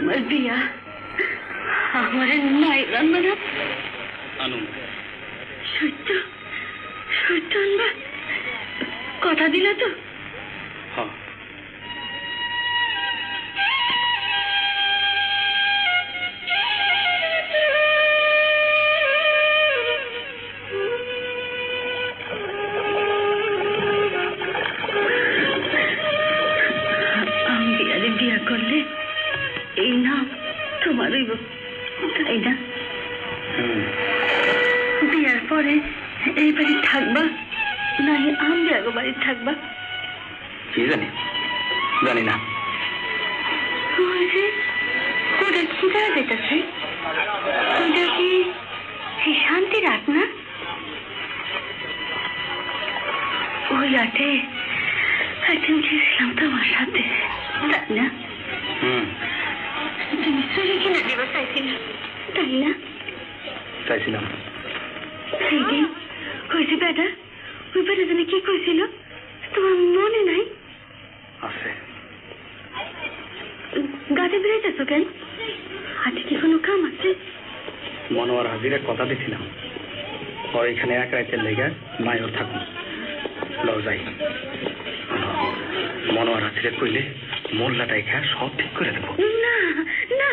তোমার বিয়া আমার নাই রান্না না আনুন সত্য সত্য আনবা কথা দিলে তো হ্যাঁ তাই না হুম বিয়ার পরে এই বাড়ি থাকবা নাই আমি আগো বাড়ি থাকবা কি জানি জানি না ওই যে ওটা কি দেখা যেতেছে ওটা কি এই শান্তি রাত না ওই রাতে একদিন গেছিলাম তোমার সাথে তাই না হুম তাই না চাইছিলাম সেই দিন বেটা? ওই বেটা জানে কি কইছিল? তোমার মনে নাই? আছে। গাছে বেড়াইতেছো কেন? হাতে কি কোনো কাম আছে? মনোয়ার হাজিরে কথা দিছিলাম। ওর এখানে এক রাতের লেগে ওর থাকুন। লও যাই। মনোয়ার হাজিরে কইলে মোল্লাটাই এখানে সব ঠিক করে দেবো। না না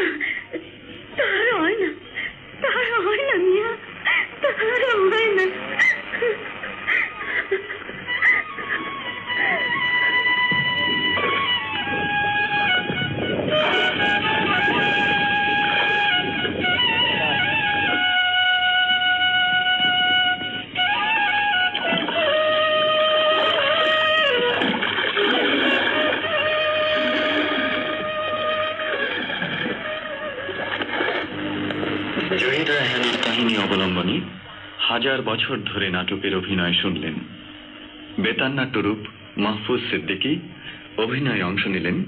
জহির কাহিনী অবলম্বনে হাজার বছর ধরে নাটকের অভিনয় শুনলেন। বেতার নাট্যরূপ মাহফুজ সিদ্দিকী অভিনয়ে অংশ নিলেন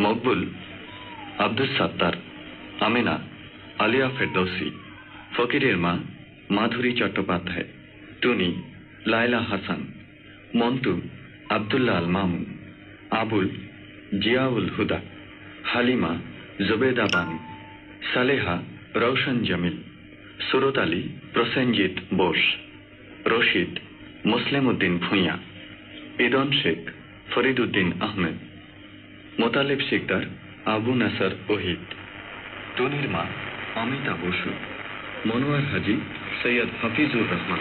মকবুল আব্দুস সাত্তার, আমেনা, আলিয়া ফেরদৌসি, ফকিরের মা মাধুরী চট্টোপাধ্যায়, টুনি, লায়লা হাসান, মন্টু, আবদুল্লাহ আল মামুন, আবুল, জিয়াউল হুদা, হালিমা, জুবেদা বানু, সালেহা রৌশন জামিল সুরত আলী, প্রসেনজিৎ বোস, রশিদ মুসলিম উদ্দিন ভূঁইয়া, ইদন শেখ ফরিদ উদ্দিন আহমেদ, মোতালেব শিকদার, আবু নাসার ওহিদ তনির মা, অমিতা বসু, মনোয়ার হাজি, সৈয়দ হাফিজুর রহমান।